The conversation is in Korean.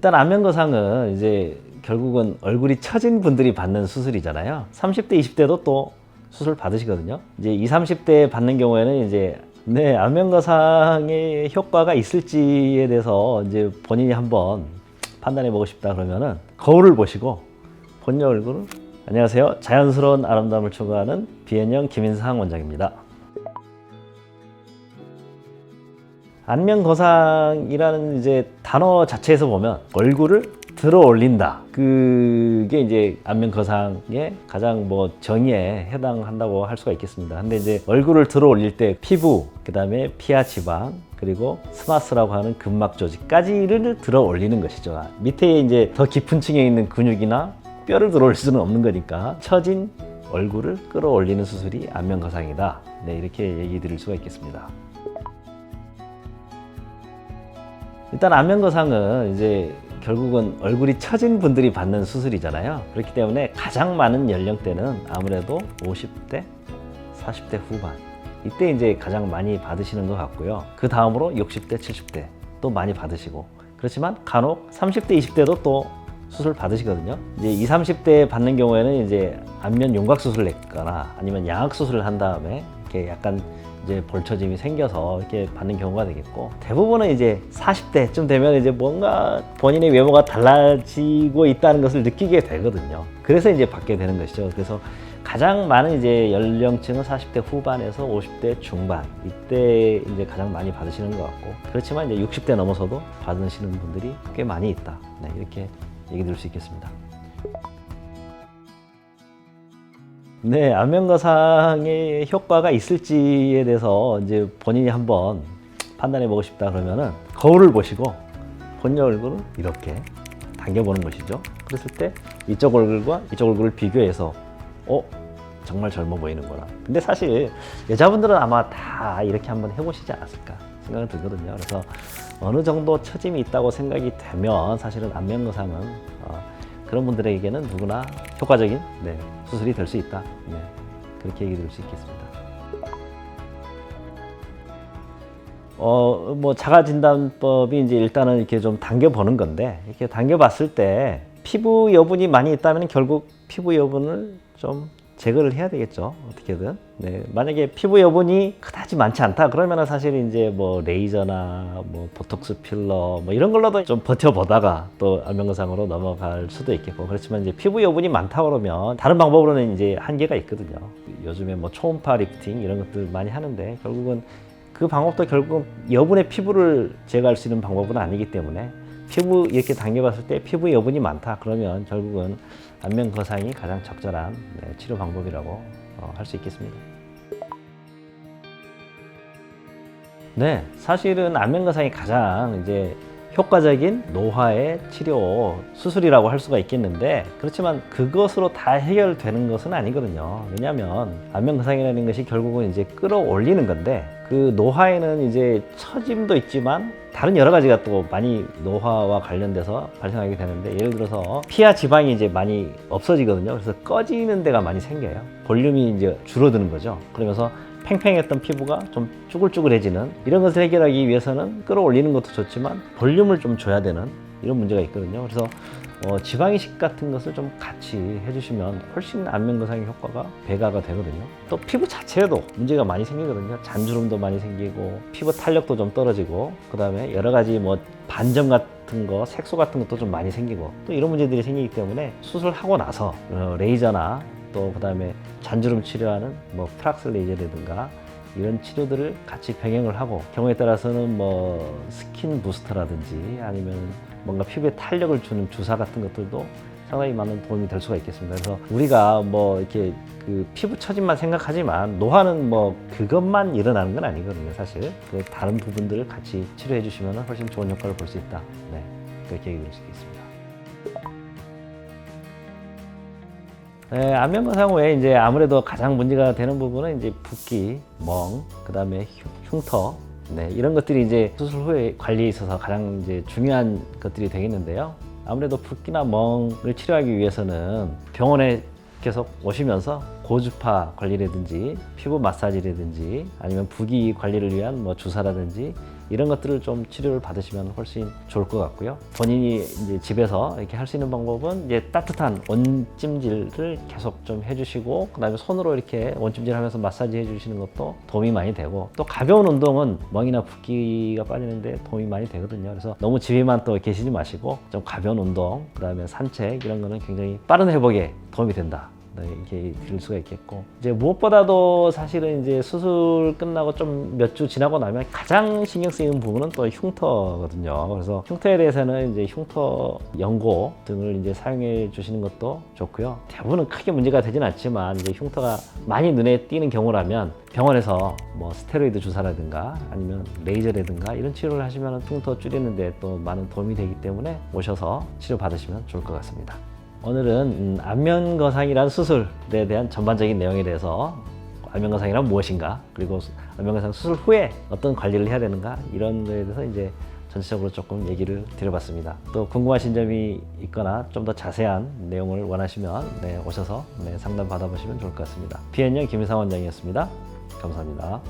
일단 안면거상은 이제 결국은 얼굴이 처진 분들이 받는 수술이잖아요. 30대, 20대도 또 수술 받으시거든요. 이제 20, 30대 받는 경우에는 이제 네, 안면거상의 효과가 있을지에 대해서 이제 본인이 한번 판단해 보고 싶다 그러면은 거울을 보시고 본인 얼굴을 안녕하세요. 자연스러운 아름다움을 추구하는 비앤형 김인상 원장입니다. 안면거상이라는 이제 단어 자체에서 보면 얼굴을 들어 올린다. 그게 이제 안면거상의 가장 뭐 정의에 해당한다고 할 수가 있겠습니다. 근데 이제 얼굴을 들어 올릴 때 피부, 그 다음에 피하 지방, 그리고 스마스라고 하는 근막 조직까지를 들어 올리는 것이죠. 밑에 이제 더 깊은 층에 있는 근육이나 뼈를 들어 올릴 수는 없는 거니까 처진 얼굴을 끌어올리는 수술이 안면거상이다. 네, 이렇게 얘기 드릴 수가 있겠습니다. 일단 안면거상은 이제 결국은 얼굴이 처진 분들이 받는 수술이잖아요. 그렇기 때문에 가장 많은 연령대는 아무래도 50대, 40대 후반. 이때 이제 가장 많이 받으시는 것 같고요. 그 다음으로 60대, 70대 또 많이 받으시고. 그렇지만 간혹 30대, 20대도 또 수술 받으시거든요. 이제 20, 30대 받는 경우에는 이제 안면 윤곽 수술을 했거나 아니면 양악 수술을 한 다음에 이렇게 약간 이제 볼처짐이 생겨서 이렇게 받는 경우가 되겠고 대부분은 이제 40대쯤 되면 이제 뭔가 본인의 외모가 달라지고 있다는 것을 느끼게 되거든요. 그래서 이제 받게 되는 것이죠. 그래서 가장 많은 이제 연령층은 40대 후반에서 50대 중반 이때 이제 가장 많이 받으시는 것 같고 그렇지만 이제 60대 넘어서도 받으시는 분들이 꽤 많이 있다. 네, 이렇게 얘기 드릴 수 있겠습니다. 네, 안면거상의 효과가 있을지에 대해서 이제 본인이 한번 판단해 보고 싶다 그러면은 거울을 보시고 본인 얼굴을 이렇게 당겨보는 것이죠. 그랬을 때 이쪽 얼굴과 이쪽 얼굴을 비교해서 어 정말 젊어 보이는구나. 근데 사실 여자분들은 아마 다 이렇게 한번 해보시지 않았을까 생각이 들거든요. 그래서 어느 정도 처짐이 있다고 생각이 되면 사실은 안면거상은 어, 그런 분들에게는 누구나 효과적인 네, 수술이 될 수 있다. 네, 그렇게 얘기 드릴 수 있겠습니다. 어, 뭐 자가 진단법이 이제 일단은 이렇게 좀 당겨 보는 건데 이렇게 당겨 봤을 때 피부 여분이 많이 있다면 결국 피부 여분을 좀 제거를 해야 되겠죠. 어떻게든. 네. 만약에 피부 여분이 그다지 많지 않다. 그러면은 사실 이제 뭐 레이저나 뭐 보톡스 필러 뭐 이런 걸로도 좀 버텨보다가 또 안면거상으로 넘어갈 수도 있겠고. 그렇지만 이제 피부 여분이 많다 그러면 다른 방법으로는 이제 한계가 있거든요. 요즘에 뭐 초음파 리프팅 이런 것들 많이 하는데 결국은 그 방법도 결국 여분의 피부를 제거할 수 있는 방법은 아니기 때문에 피부 이렇게 당겨봤을 때 피부 여분이 많다 그러면 결국은 안면 거상이 가장 적절한 네, 치료 방법이라고 어, 할수 있겠습니다. 네, 사실은 안면 거상이 가장 이제 효과적인 노화의 치료 수술이라고 할 수가 있겠는데 그렇지만 그것으로 다 해결되는 것은 아니거든요. 왜냐하면 안면 거상이라는 것이 결국은 이제 끌어올리는 건데 그 노화에는 이제 처짐도 있지만 다른 여러 가지가 또 많이 노화와 관련돼서 발생하게 되는데 예를 들어서 피하 지방이 이제 많이 없어지거든요. 그래서 꺼지는 데가 많이 생겨요. 볼륨이 이제 줄어드는 거죠. 그러면서 팽팽했던 피부가 좀 쭈글쭈글해지는 이런 것을 해결하기 위해서는 끌어올리는 것도 좋지만 볼륨을 좀 줘야 되는 이런 문제가 있거든요. 그래서 어, 지방 이식 같은 것을 좀 같이 해주시면 훨씬 안면 거상의 효과가 배가가 되거든요. 또 피부 자체에도 문제가 많이 생기거든요. 잔주름도 많이 생기고 피부 탄력도 좀 떨어지고 그 다음에 여러 가지 뭐 반점 같은 거, 색소 같은 것도 좀 많이 생기고 또 이런 문제들이 생기기 때문에 수술하고 나서 어, 레이저나 또 그 다음에 잔주름 치료하는 뭐 프락스 레이저라든가 이런 치료들을 같이 병행을 하고 경우에 따라서는 뭐 스킨 부스터라든지 아니면 뭔가 피부에 탄력을 주는 주사 같은 것들도 상당히 많은 도움이 될 수가 있겠습니다. 그래서 우리가 뭐 이렇게 그 피부 처짐만 생각하지만 노화는 뭐 그것만 일어나는 건 아니거든요. 사실 그 다른 부분들을 같이 치료해 주시면 훨씬 좋은 효과를 볼 수 있다. 네, 그렇게 얘기할 수 있겠습니다. 네, 안면거상 후에 이제 아무래도 가장 문제가 되는 부분은 이제 붓기, 멍, 그 다음에 흉터, 네, 이런 것들이 이제 수술 후에 관리에 있어서 가장 이제 중요한 것들이 되겠는데요. 아무래도 붓기나 멍을 치료하기 위해서는 병원에 계속 오시면서 고주파 관리라든지 피부 마사지라든지 아니면 부기 관리를 위한 뭐 주사라든지 이런 것들을 좀 치료를 받으시면 훨씬 좋을 것 같고요. 본인이 이제 집에서 이렇게 할 수 있는 방법은 이제 따뜻한 원찜질을 계속 좀 해주시고 그다음에 손으로 이렇게 원찜질하면서 마사지 해주시는 것도 도움이 많이 되고 또 가벼운 운동은 멍이나 붓기가 빠지는데 도움이 많이 되거든요. 그래서 너무 집에만 또 계시지 마시고 좀 가벼운 운동 그다음에 산책 이런 거는 굉장히 빠른 회복에 도움이 된다. 네, 이렇게 들 수가 있겠고 이제 무엇보다도 사실은 이제 수술 끝나고 좀 몇 주 지나고 나면 가장 신경 쓰이는 부분은 또 흉터거든요. 그래서 흉터에 대해서는 이제 흉터 연고 등을 이제 사용해 주시는 것도 좋고요. 대부분은 크게 문제가 되진 않지만 이제 흉터가 많이 눈에 띄는 경우라면 병원에서 뭐 스테로이드 주사라든가 아니면 레이저라든가 이런 치료를 하시면 흉터 줄이는데 또 많은 도움이 되기 때문에 오셔서 치료 받으시면 좋을 것 같습니다. 오늘은 음, 안면거상이라는 수술에 대한 전반적인 내용에 대해서 안면거상이란 무엇인가 그리고 수- 안면거상 수술 후에 어떤 관리를 해야 되는가 이런 거에 대해서 이제 전체적으로 조금 얘기를 드려봤습니다. 또 궁금하신 점이 있거나 좀 더 자세한 내용을 원하시면 네, 오셔서 네, 상담 받아보시면 좋을 것 같습니다. 비엔영 김희상 원장이었습니다. 감사합니다.